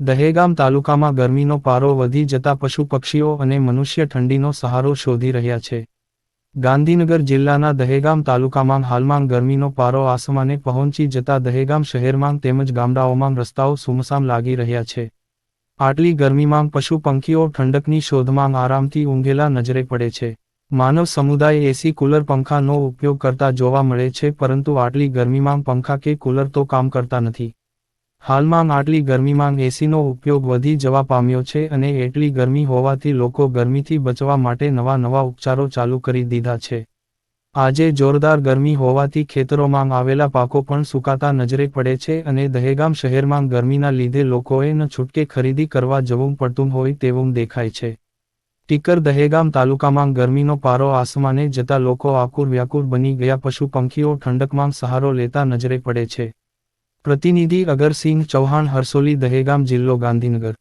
દહેગામ તાલુકામાં ગરમીનો પારો વધી જતા પશુ પક્ષીઓ અને મનુષ્ય ઠંડીનો સહારો શોધી રહ્યા છે. ગાંધીનગર જિલ્લાના દહેગામ તાલુકામાં હાલમાં ગરમીનો પારો આસમાને પહોંચી જતા દહેગામ શહેરમાં તેમજ ગામડાઓમાં રસ્તાઓ સુમસામ લાગી રહ્યા છે. આટલી ગરમીમાં પશુ પંખીઓ ઠંડકની શોધમાં આરામથી ઊંઘેલા નજરે પડે છે. માનવ સમુદાય એસી કુલર પંખાનો ઉપયોગ કરતા જોવા મળે છે, પરંતુ આટલી ગરમીમાં પંખા કે કુલર તો કામ કરતા નથી. હાલમાં આટલી ગરમીમાં એસીનો ઉપયોગ વધી જવા પામ્યો છે અને એટલી ગરમી હોવાથી લોકો ગરમીથી બચવા માટે નવા નવા ઉપચારો ચાલુ કરી દીધા છે. આજે જોરદાર ગરમી હોવાથી ખેતરોમાં આવેલા પાકો પણ સુકાતા નજરે પડે છે અને દહેગામ શહેરમાં ગરમીના લીધે લોકોએ ન છૂટકે ખરીદી કરવા જવું પડતું હોય તેવું દેખાય છે. ટીકર દહેગામ તાલુકામાં ગરમીનો પારો આસમાને જતા લોકો આકુર વ્યાકુર બની ગયા, પશુ પંખીઓ ઠંડકમાં સહારો લેતા નજરે પડે છે. પ્રતિનિધિ અગરસિંહ ચૌહાણ હરસોલી દહેગામ જિલ્લો ગાંધીનગર.